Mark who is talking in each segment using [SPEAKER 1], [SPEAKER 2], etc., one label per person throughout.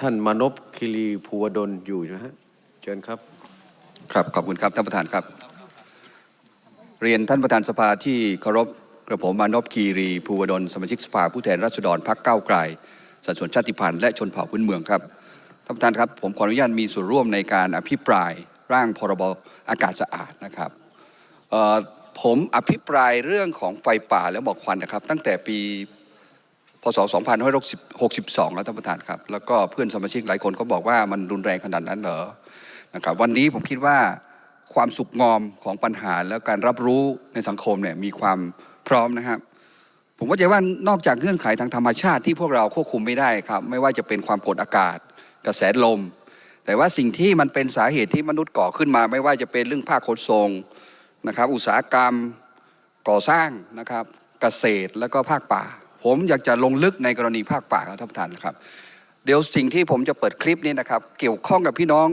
[SPEAKER 1] ท่านมานพคิรีภูวดลอยู่นะฮะเชิญครับ
[SPEAKER 2] ครับขอบคุณครับท่านประธานครับ เรียนท่านประธานสภาที่เคารพกระผมมานพคีรีภูวดลสมาชิกสภาผู้แทนราษฎรพรรคก้าวไกลสัดส่วนชาติพันธุ์และชนเผ่าพื้นเมืองครับท่านประธานครับผมขออนุญาตมีส่วนร่วมในการอภิปรายร่างพรบอากาศสะอาดนะครับเอ่อ ผมอภิปรายเรื่องของไฟป่าและหมอกควันนะครับ ตั้งแต่ปีพศ 2562แล้วท่านประธานครับ แล้วก็เพื่อนสมาชิกหลายคนก็บอกว่ามันรุนแรงขนาดนั้นเหรอนะครับวันนี้ผมคิดว่าความสุกงอมของปัญหาแล้วการรับรู้ในสังคมเนี่ยมีความพร้อมนะครับผมว่าใจว่านอกจากเงื่อนไขทางธรรมชาติที่พวกเราควบคุมไม่ได้ครับ ไม่ว่าจะเป็นความกดอากาศ กระแสลม แต่ว่าสิ่งที่มันเป็นสาเหตุที่มนุษย์ก่อขึ้นมา ไม่ว่าจะเป็นเรื่องภาคขนส่ง นะครับอุตสาหกรรมก่อสร้างนะครับเกษตรแล้วก็ภาคป่า ผมอยากจะลงลึกในกรณีภาคป่าครับท่านประธานนะครับ เดี๋ยวสิ่งที่ผมจะเปิดคลิปนี้นะครับ เกี่ยวข้องกับพี่น้อง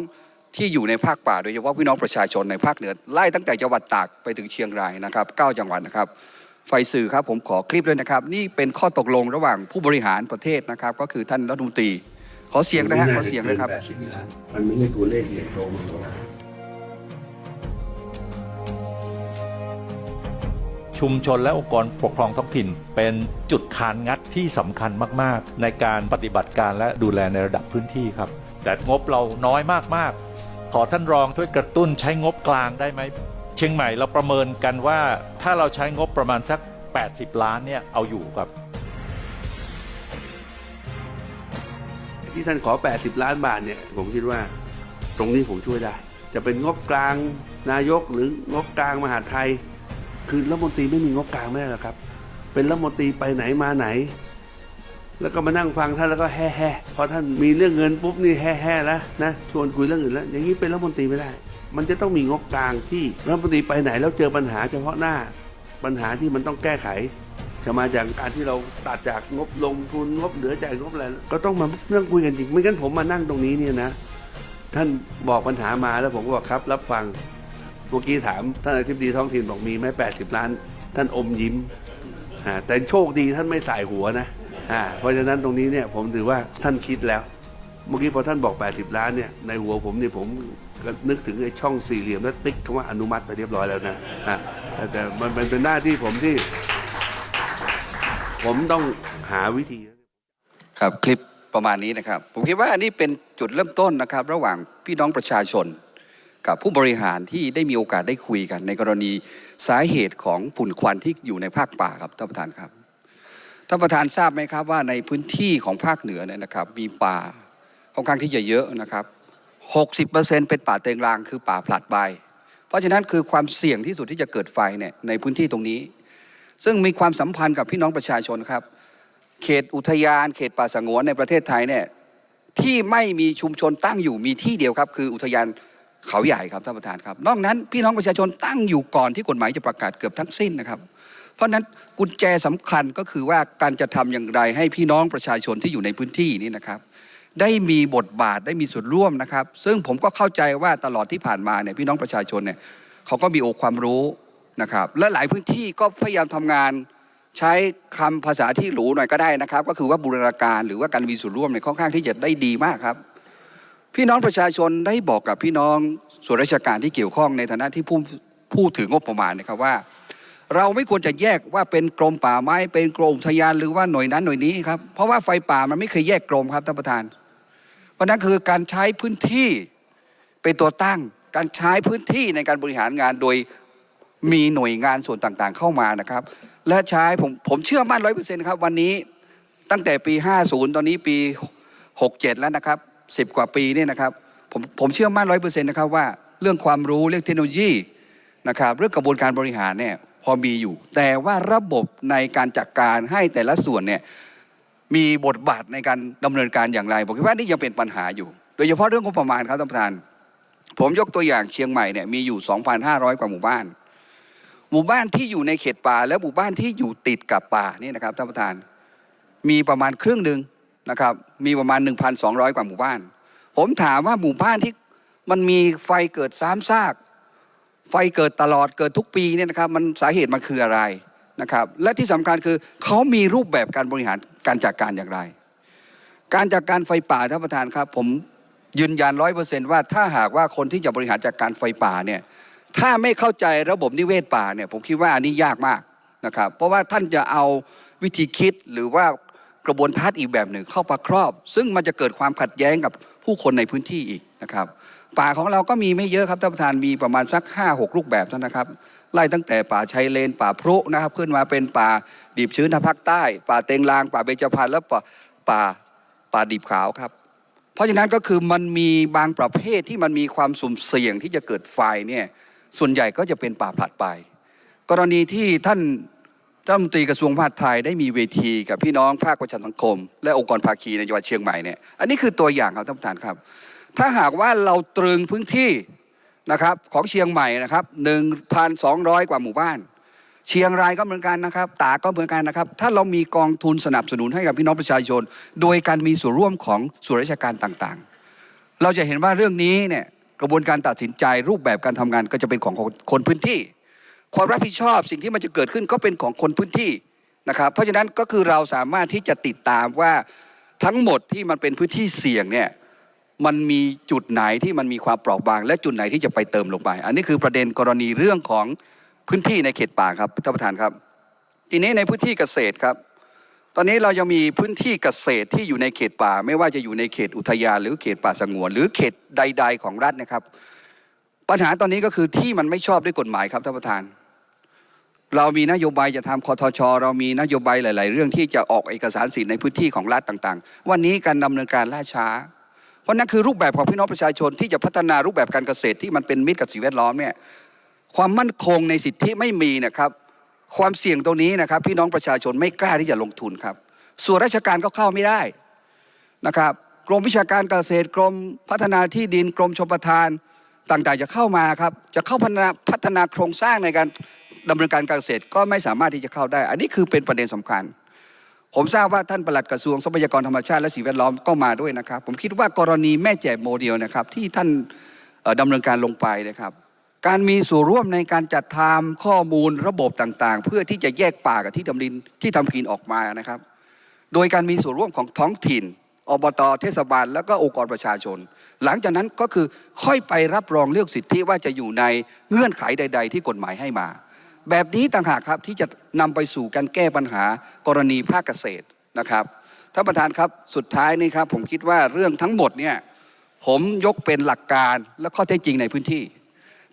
[SPEAKER 2] ที่อยู่ในภาคป่า โดยเฉพาะพี่น้องประชาชนในภาคเหนือไล่ตั้งแต่จังหวัดตากไปถึงเชียงรายนะครับเก้าจังหวัดนะครับ ไฟสื่อครับผมขอคลิปด้วยนะครับ นี่เป็นข้อตกลงระหว่างผู้บริหารประเทศนะครับ ก็คือท่านรัฐมนตรี ขอเสียงนะฮะขอเสียงนะครับ
[SPEAKER 3] มันไม่ใช่ตัวเลขใหญ่โตมโชุ
[SPEAKER 4] มชนและองค์กรปกครองท้องถิ่น เป็นจุดคานงัดที่สำคัญมาก ๆ ในการปฏิบัติการและดูแลในระดับพื้นที่ครับ แต่งบเราน้อยมาก ๆ ขอท่านรองช่วยกระตุ้นใช้งบกลางได้ไหมเชียงใหม่เราประเมินกันว่าถ้าเราใช้งบประมาณสัก 80 ล้านเนี่ยเอาอยู่ครับ
[SPEAKER 3] ที่ท่านขอ 80 ล้านบาทเนี่ยผมคิดว่าตรงนี้ผมช่วยได้ จะเป็นงบกลางนายกหรืองบกลางมหาไทย คือรัฐมนตรีไม่มีงบกลางไม่ได้หรอกครับ เป็นรัฐมนตรีไปไหนมาไหน แล้วก็มานั่งฟังท่านแล้วก็แฮ่แฮ่พอท่านมีเรื่องเงินปุ๊บนี่แฮ่แฮ่แล้วนะชวนคุยเรื่องอื่นแล้ว อย่างนี้เป็นรัฐมนตรีไม่ได้ มันจะต้องมีงบกลางที่รัฐมนตรีไปไหนแล้วเจอปัญหาเฉพาะหน้า ปัญหาที่มันต้องแก้ไขจะมาจากการที่เราตัดจากงบลงทุนงบเหลือจ่ายงบอะไรก็ต้องมาเรื่องคุยกันจริงไม่งั้นผมมานั่งตรงนี้เนี่ยนะ ท่านบอกปัญหามาแล้วผมก็บอกครับ รับฟัง เมื่อกี้ถามท่านอธิบดีท้องถิ่นบอกมีไหมแปดสิบล้าน ท่านอมยิ้มแต่โชคดีท่านไม่สายหัวนะเพราะฉะนั้นตรงนี้เนี่ยผมถือว่าท่านคิดแล้ว เมื่อกี้พอท่านบอก 80 ล้านเนี่ยในหัวผมเนี่ยผมก็นึกถึงไอ้ช่องสี่เหลี่ยมแล้วติ๊กคำว่าอนุมัติไปเรียบร้อยแล้วนะแต่มันมันเป็นหน้าที่ผมที่ ผมต้องหาวิธี
[SPEAKER 2] ครับคลิปประมาณนี้นะครับ ผมคิดว่าอันนี้เป็นจุดเริ่มต้นนะครับ ระหว่างพี่น้องประชาชน กับผู้บริหารที่ได้มีโอกาสได้คุยกัน ในกรณีสาเหตุของฝุ่นควันที่อยู่ในภาคป่าครับท่านประธานครับท่านประธานทราบไหมครับว่าในพื้นที่ของภาคเหนือเนี่ยนะครับมีป่าค่อนข้างที่จะเยอะนะครับ60%เป็นป่าเต็งรางคือป่าผลัดใบ เพราะฉะนั้นคือความเสี่ยงที่สุดที่จะเกิดไฟเนี่ยในพื้นที่ตรงนี้ ซึ่งมีความสัมพันธ์กับพี่น้องประชาชนครับ เขตอุทยาน เขตป่าสงวนในประเทศไทยเนี่ยที่ไม่มีชุมชนตั้งอยู่มีที่เดียวครับ คืออุทยาน เขาใหญ่ครับท่านประธานครับ นอกนั้นพี่น้องประชาชนตั้งอยู่ก่อนที่กฎหมายจะประกาศเกือบทั้งสิ้นนะครับ เพราะฉะนั้นกุญแจสำคัญก็คือว่าการจะทำอย่างไรให้พี่น้องประชาชนที่อยู่ในพื้นที่นี้นะครับ ได้มีบทบาทได้มีส่วนร่วมนะครับ ซึ่งผมก็เข้าใจว่าตลอดที่ผ่านมาเนี่ยพี่น้องประชาชนเนี่ยเขาก็มีโอความรู้นะครับ และหลายพื้นที่ก็พยายามทำงานใช้คำภาษาที่หรูหน่อยก็ได้นะครับ ก็คือว่าบูรณาการหรือว่าการมีส่วนร่วมในยค่อนข้างที่จะได้ดีมากครับ พี่น้องประชาชนได้บอกกับพี่น้องส่วนราชการที่เกี่ยวข้องในฐานะที่ผู้พูดถึงงบประมาณนะครับว่า เราไม่ควรจะแยกว่าเป็นกรมป่าไม้เป็นกรมอุทยานหรือว่าหน่วยนั้นหน่วยนี้ครับเพราะว่าไฟป่ามันไม่เคยแยกกรมครับท่านประธาน เพราะนั้นคือการใช้พื้นที่เป็นตัวตั้ง การใช้พื้นที่ในการบริหารงานโดยมีหน่วยงานส่วนต่างๆ เข้ามานะครับ และใช้ผมผมเชื่อมั่นร้อยเปอร์เซ็นต์ครับวันนี้ตั้งแต่ปี 50 ตอนนี้ปี 67 แล้วนะครับ 10กว่าปีเนี่ยนะครับผมผมเชื่อมั่นร้อยเปอร์เซ็นต์นะครับว่าเรื่องความรู้เรื่องเทคโนโลยีนะครับเรื่องกระบวนการบริหารเนี่ยพอมีอยู่ แต่ว่าระบบในการจัดการให้แต่ละส่วนเนี่ยมีบทบาทในการดำเนินการอย่างไรผมคิดว่านี่ยังเป็นปัญหาอยู่ โดยเฉพาะเรื่องงบประมาณครับท่านประธาน ผมยกตัวอย่างเชียงใหม่เนี่ยมีอยู่ 2,500 กว่าหมู่บ้าน หมู่บ้านที่อยู่ในเขตป่าและหมู่บ้านที่อยู่ติดกับป่านี่นะครับท่านประธานมีประมาณครึ่งหนึ่ง นะครับมีประมาณ 1,200 กว่าหมู่บ้าน ผมถามว่าหมู่บ้านที่มันมีไฟเกิดซ้ำซาก ไฟเกิดตลอดเกิดทุกปีเนี่ยนะครับมันสาเหตุมันคืออะไรนะครับและที่สำคัญคือเขามีรูปแบบการบริหารการจัดการอย่างไร การจัดการไฟป่าท่านประธานครับผมยืนยันร้อยเปอร์เซนต์ว่าถ้าหากว่าคนที่จะบริหารจัดการไฟป่าเนี่ยถ้าไม่เข้าใจระบบนิเวศป่าเนี่ยผมคิดว่าอันนี้ยากมากนะครับเพราะว่าท่านจะเอาวิธีคิดหรือว่า กระบวนทัศน์อีกแบบหนึ่งเข้ามาครอบ ซึ่งมันจะเกิดความขัดแย้งกับผู้คนในพื้นที่อีกนะครับป่าของเราก็มีไม่เยอะครับท่านประธานมีประมาณสัก5้าหกรูปแบบเท่านั้นนะครับไล่ตั้งแต่ป่าชายเลน ป่าพรุนะครับ ขึ้นมาเป็นป่าดิบชื้นทางภาคใต้ ป่าเต็งลาง ป่าเบญจพรรณแล้วป่าป่าป่าดิบขาวครับ เพราะฉะนั้นก็คือมันมีบางประเภทที่มันมีความสุ่มเสี่ยงที่จะเกิดไฟเนี่ยส่วนใหญ่ก็จะเป็นป่าผลัดไป กรณีที่ท่าน รัฐมนตรีกระทรวงมหาดไทยได้มีเวทีกับพี่น้องภาคประชาสังคม และองค์กรภาคีในจังหวัดเชียงใหม่เนี่ยอันนี้คือตัวอย่างครับท่านประธานครับ ถ้าหากว่าเราตรึงพื้นที่นะครับของเชียงใหม่นะครับ1,200 กว่าหมู่บ้าน เชียงรายก็เหมือนกันนะครับ ตากก็เหมือนกันนะครับ ถ้าเรามีกองทุนสนับสนุนให้กับพี่น้องประชาชน โดยการมีส่วนร่วมของส่วนราชการต่างๆ เราจะเห็นว่าเรื่องนี้เนี่ยกระบวนการตัดสินใจรูปแบบการทำงานก็จะเป็นของคนคนพื้นที่ ความรับผิดชอบสิ่งที่มันจะเกิดขึ้นก็เป็นของคนพื้นที่นะครับ เพราะฉะนั้นก็คือเราสามารถที่จะติดตามว่าทั้งหมดที่มันเป็นพื้นที่เสี่ยงเนี่ยมันมีจุดไหนที่มันมีความเปราะบาง และจุดไหนที่จะไปเติมลงไป อันนี้คือประเด็นกรณีเรื่องของพื้นที่ในเขตป่าครับท่านประธานครับ ทีนี้ในพื้นที่เกษตรครับ ตอนนี้เรายังมีพื้นที่เกษตรที่อยู่ในเขตป่า ไม่ว่าจะอยู่ในเขตอุทยานหรือเขตป่าสงวน หรือเขตใด ๆ ของรัฐนะครับ ปัญหาตอนนี้ก็คือที่มันไม่ชอบด้วยกฎหมายครับท่านประธาน เรามีนโยบายจะทำคอทช เรามีนโยบายหลาย ๆ เรื่องที่จะออกเอกสารสิทธิ์ในพื้นที่ของรัฐต่าง ๆ วันนี้การดำเนินการล่าช้า เพราะนั่นคือรูปแบบของพี่น้องประชาชนที่จะพัฒนารูปแบบการเกษตรที่มันเป็นมิตรกับสิ่งแวดล้อมเนี่ยความมั่นคงในสิทธิไม่มีนะครับ ความเสี่ยงตรงนี้นะครับ พี่น้องประชาชนไม่กล้าที่จะลงทุนครับ ส่วนราชการก็เข้าไม่ได้นะครับ กรมวิชาการเกษตรกรมพัฒนาที่ดินกรมชลประทาน ต่างๆจะเข้ามาครับจะเข้าพัฒนาพัฒนาโครงสร้างในการดำเนินการการเกษตรก็ไม่สามารถที่จะเข้าได้ อันนี้คือเป็นประเด็นสำคัญ ผมทราบว่าท่านปลัดกระทรวงทรัพยากรธรรมชาติและสิ่งแวดล้อมก็มาด้วยนะครับ ผมคิดว่ากรณีแม่แจ่มโมเดลนะครับที่ท่านเอ่อดำเนินการลงไปนะครับ การมีส่วนร่วมในการจัดทำข้อมูลระบบต่างๆ เพื่อที่จะแยกป่ากับที่ทำดินที่ทำกินออกมานะครับ โดยการมีส่วนร่วมของท้องถิ่น อบตเทศบาล แล้วก็องค์กรประชาชน หลังจากนั้นก็คือค่อยไปรับรองเลือกสิทธิว่าจะอยู่ในเงื่อนไขใด ๆ ที่กฎหมายให้มา แบบนี้ต่างหากครับที่จะนำไปสู่การแก้ปัญหากรณีภาคเกษตรนะครับท่านประธานครับสุดท้ายนี่ครับผมคิดว่าเรื่องทั้งหมดเนี่ยผมยกเป็นหลักการและข้อเท็จจริงในพื้นที่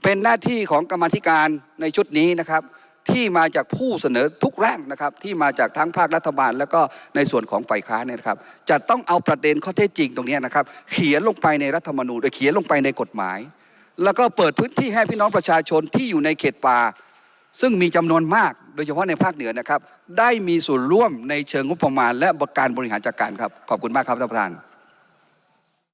[SPEAKER 2] เป็นหน้าที่ของกรรมธิการในชุดนี้นะครับ ที่มาจากผู้เสนอทุกร่างนะครับที่มาจากทั้งภาครัฐบาล แล้วก็ในส่วนของฝ่ายค้านเนี่ยนะครับจะต้องเอาประเด็นข้อเท็จจริงตรงนี้นะครับเขียนลงไปในรัฐธรรมนูญหรือเขียนลงไปในกฎหมาย แล้วก็เปิดพื้นที่ให้พี่น้องประชาชนที่อยู่ในเขตป่า ซึ่งมีจำนวนมากโดยเฉพาะในภาคเหนือนะครับได้มีส่วนร่วมในเชิงงบประมาณ และการบริหารจัดการครับขอบคุณมากครับท่านประธาน